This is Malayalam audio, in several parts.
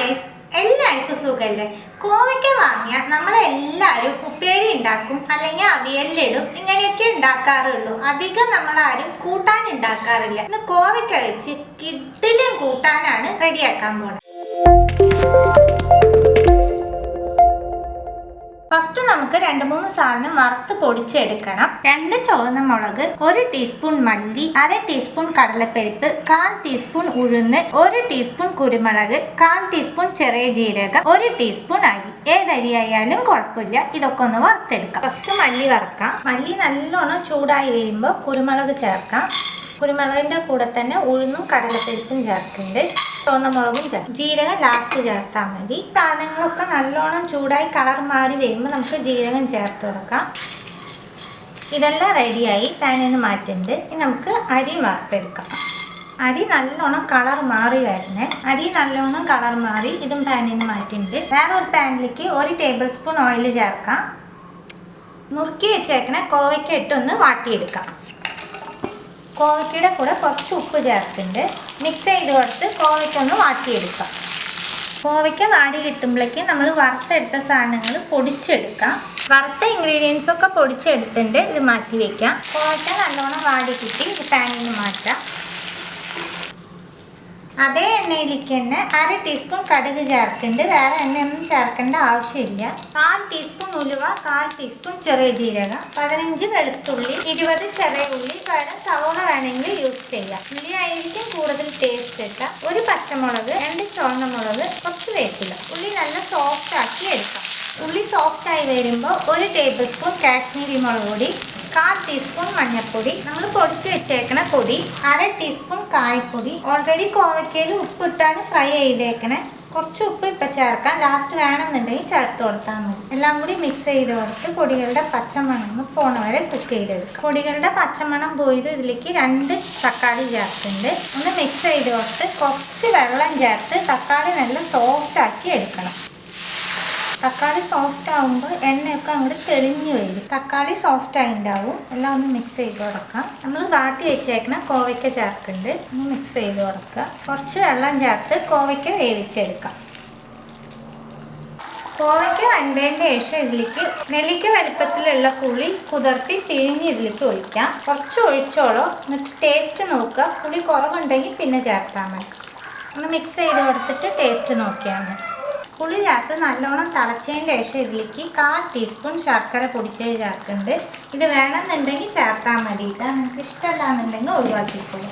ഗൈസ് എല്ലാവർക്കും സുഖമല്ലേ കോവയ്ക്ക വാങ്ങിയാൽ നമ്മളെല്ലാവരും ഉപ്പേരി ഉണ്ടാക്കും അല്ലെങ്കിൽ അവിയലിലിടും ഇങ്ങനെയൊക്കെ ഉണ്ടാക്കാറുള്ളൂ. അധികം നമ്മളാരും കൂട്ടാൻ ഉണ്ടാക്കാറില്ല. ഇന്ന് കോവയ്ക്ക വെച്ച് കിഡിലും കൂട്ടാനാണ് റെഡിയാക്കാൻ പോണത് ഫസ്റ്റ് നമുക്ക് രണ്ട് മൂന്ന് സാധനം വറുത്ത് പൊടിച്ചെടുക്കണം. രണ്ട് ചുവന്ന മുളക് ഒരു ടീസ്പൂൺ മല്ലി അര ടീസ്പൂൺ കടലപ്പരിപ്പ് കാൽ ടീസ്പൂൺ ഉഴുന്ന് ഒരു ടീസ്പൂൺ കുരുമുളക് കാൽ ടീസ്പൂൺ ചെറിയ ജീരകം ഒരു ടീസ്പൂൺ അരി. ഏതരി ആയാലും കുഴപ്പമില്ല. ഇതൊക്കെ ഒന്ന് വറുത്തെടുക്കാം. ഫസ്റ്റ് മല്ലി വറുക്കാം. മല്ലി നല്ലോണം ചൂടായി വരുമ്പോൾ കുരുമുളക് ചേർക്കാം. കുരുമുളകിന്റെ കൂടെ തന്നെ ഉഴുന്നും കടലപ്പരിപ്പും ചേർക്കുന്നുണ്ട്. ചുവന്ന മുളകും ചേർക്കും ജീരകം ലാസ്റ്റ് ചേർത്താൽ മതി. സാധനങ്ങളൊക്കെ നല്ലോണം ചൂടായി കളർ മാറി വരുമ്പോൾ നമുക്ക് ജീരകം ചേർത്ത് കൊടുക്കാം. ഇതെല്ലാം റെഡിയായി പാനിൽ നിന്ന് മാറ്റുന്നുണ്ട് ഇനി നമുക്ക് അരി വറുത്തെടുക്കാം. അരി നല്ലോണം കളർ മാറി വരുന്നത് അരി നല്ലോണം കളർ മാറി ഇതും പാനിൽ നിന്ന് മാറ്റിയിട്ടുണ്ട് വേറെ ഒരു പാനിലേക്ക് ഒരു ടേബിൾ സ്പൂൺ ഓയിൽ ചേർക്കാം. നുറുക്കി വെച്ചേക്കണ കോവയ്ക്ക ഇട്ടൊന്ന് വാട്ടിയെടുക്കാം. കോവയ്ക്കയുടെ കൂടെ കുറച്ച് ഉപ്പ് ചേർത്തിട്ടുണ്ട് മിക്സ് ചെയ്ത് കൊടുത്ത് കോവയ്ക്ക ഒന്ന് വാട്ടിയെടുക്കാം. കോവയ്ക്ക വാടി കിട്ടുമ്പോഴേക്ക് നമ്മൾ വറുത്തെടുത്ത സാധനങ്ങൾ പൊടിച്ചെടുക്കാം. വറുത്ത ഇൻഗ്രീഡിയൻസ് ഒക്കെ പൊടിച്ചെടുത്തിട്ടുണ്ട് ഇത് മാറ്റി വെക്കാം. കോവയ്ക്ക നല്ലോണം വാടി കിട്ടി ഇത് പാനിൽ മാറ്റാം. അതേ എണ്ണയിലേക്ക് തന്നെ അര ടീസ്പൂൺ കടുക് ചേർക്കുന്നുണ്ട് വേറെ എണ്ണയൊന്നും ചേർക്കേണ്ട ആവശ്യമില്ല. കാൽ ടീസ്പൂൺ ഉലുവ കാൽ ടീസ്പൂൺ ചെറിയ ജീരകം പതിനഞ്ച് വെളുത്തുള്ളി ഇരുപത് ചെറിയ ഉള്ളി പകരം സവോള വേണമെങ്കിൽ യൂസ് ചെയ്യാം. ഉള്ളി ആയിരിക്കും കൂടുതൽ ടേസ്റ്റ് ഇട്ട ഒരു പച്ചമുളക് രണ്ട് ചുവന്ന മുളക് കുറച്ച് വേപ്പില. ഉള്ളി നല്ല സോഫ്റ്റ് ആക്കി എടുക്കാം. ഉള്ളി സോഫ്റ്റ് ആയി വരുമ്പോൾ ഒരു ടേബിൾ സ്പൂൺ കാശ്മീരി മുളക് പൊടി കാൽ ടീസ്പൂൺ മഞ്ഞൾപ്പൊടി. നമ്മൾ പൊടിച്ച് വെച്ചേക്കണ പൊടി അര ടീസ്പൂൺ കായപ്പൊടി. ഓൾറെഡി കോവയ്ക്കയിൽ ഉപ്പിട്ടാണ് ഫ്രൈ ചെയ്തേക്കണേ. കുറച്ച് ഉപ്പ് ഇപ്പം ചേർക്കാം. ലാസ്റ്റ് വേണമെന്നുണ്ടെങ്കിൽ ചേർത്ത് കൊടുത്താൽ മതി. എല്ലാം കൂടി മിക്സ് ചെയ്ത് കൊടുത്ത് പൊടികളുടെ പച്ചമണം പോണ വരെ കുക്ക് ചെയ്തെടുക്കാം. പൊടികളുടെ പച്ചമണം പോയത് ഇതിലേക്ക് രണ്ട് തക്കാളി ചേർത്തുണ്ട് ഒന്ന് മിക്സ് ചെയ്ത് കൊടുത്ത് കുറച്ച് വെള്ളം ചേർത്ത് തക്കാളി നല്ല സോഫ്റ്റ് ആക്കി എടുക്കണം. തക്കാളി സോഫ്റ്റ് ആകുമ്പോൾ എണ്ണയൊക്കെ അങ്ങോട്ട് തെളിഞ്ഞ് വരും. തക്കാളി സോഫ്റ്റ് ആയിണ്ടാവും. എല്ലാം ഒന്ന് മിക്സ് ചെയ്ത് കൊടുക്കാം നമ്മൾ വാട്ടി വെച്ചേക്കണ കോവയ്ക്ക ചേർക്കുന്നുണ്ട് ഒന്ന് മിക്സ് ചെയ്ത് കൊടുക്കുക കുറച്ച് വെള്ളം ചേർത്ത് കോവയ്ക്ക വേവിച്ചെടുക്കാം. കോവയ്ക്ക വന്നതിന്റെ ശേഷം ഇതിലേക്ക് നെല്ലിക്ക വലിപ്പത്തിലുള്ള പുളി കുതിർത്തി പിഴിഞ്ഞ് ഇതിലേക്ക് ഒഴിക്കാം. കുറച്ച് ഒഴിച്ചോളോ. എന്നിട്ട് ടേസ്റ്റ് നോക്കുക. പുളി കുറവുണ്ടെങ്കിൽ പിന്നെ ചേർത്താൽ മതി. ഒന്ന് മിക്സ് ചെയ്ത് കൊടുത്തിട്ട് ടേസ്റ്റ് നോക്കിയാൽ മതി. പുളി ചേർത്ത് നല്ലോണം തിളച്ചതിന് ശേഷം ഇതിലേക്ക് കാൽ ടീസ്പൂൺ ശർക്കര പൊടിച്ചത് ചേർക്കുന്നുണ്ട്. ഇത് വേണമെന്നുണ്ടെങ്കിൽ ചേർത്താൽ മതി. ഇത് നിങ്ങൾക്ക് ഇഷ്ടമല്ല എന്നുണ്ടെങ്കിൽ ഒഴിവാക്കിക്കോളൂ.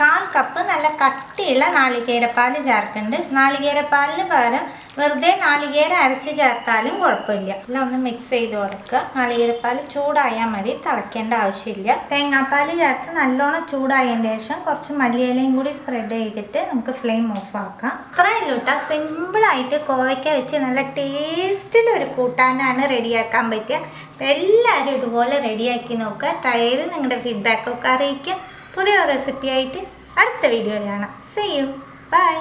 കാൽ കപ്പ് നല്ല കട്ടിയുള്ള നാളികേരപ്പാൽ ചേർക്കുന്നുണ്ട്. നാളികേരപ്പാലിന് പകരം വെറുതെ നാളികേര അരച്ച് ചേർത്താലും കുഴപ്പമില്ല. എല്ലാം ഒന്ന് മിക്സ് ചെയ്ത് കൊടുക്കുക. നാളികേരപ്പാൽ ചൂടായാൽ മതി. തിളയ്ക്കേണ്ട ആവശ്യമില്ല. തേങ്ങാപ്പാൽ ചേർത്ത് നല്ലോണം ചൂടായതിന് ശേഷം കുറച്ച് മല്ലിയിലയും കൂടി സ്പ്രെഡ് ചെയ്തിട്ട് നമുക്ക് ഫ്ലെയിം ഓഫ് ആക്കാം. ഇത്രയല്ലോ കേട്ടോ സിമ്പിളായിട്ട് കോവയ്ക്ക വെച്ച് നല്ല ടേസ്റ്റിലൊരു കൂട്ടാനാണ് റെഡിയാക്കാൻ പറ്റുക. എല്ലാവരും ഇതുപോലെ റെഡിയാക്കി നോക്കുക. ട്രൈ ചെയ്ത് നിങ്ങളുടെ ഫീഡ്ബാക്കൊക്കെ അറിയിക്കുക. പുതിയ റെസിപ്പിയായിട്ട് അടുത്ത വീഡിയോയിൽ കാണാം. സെയ്യും ബൈ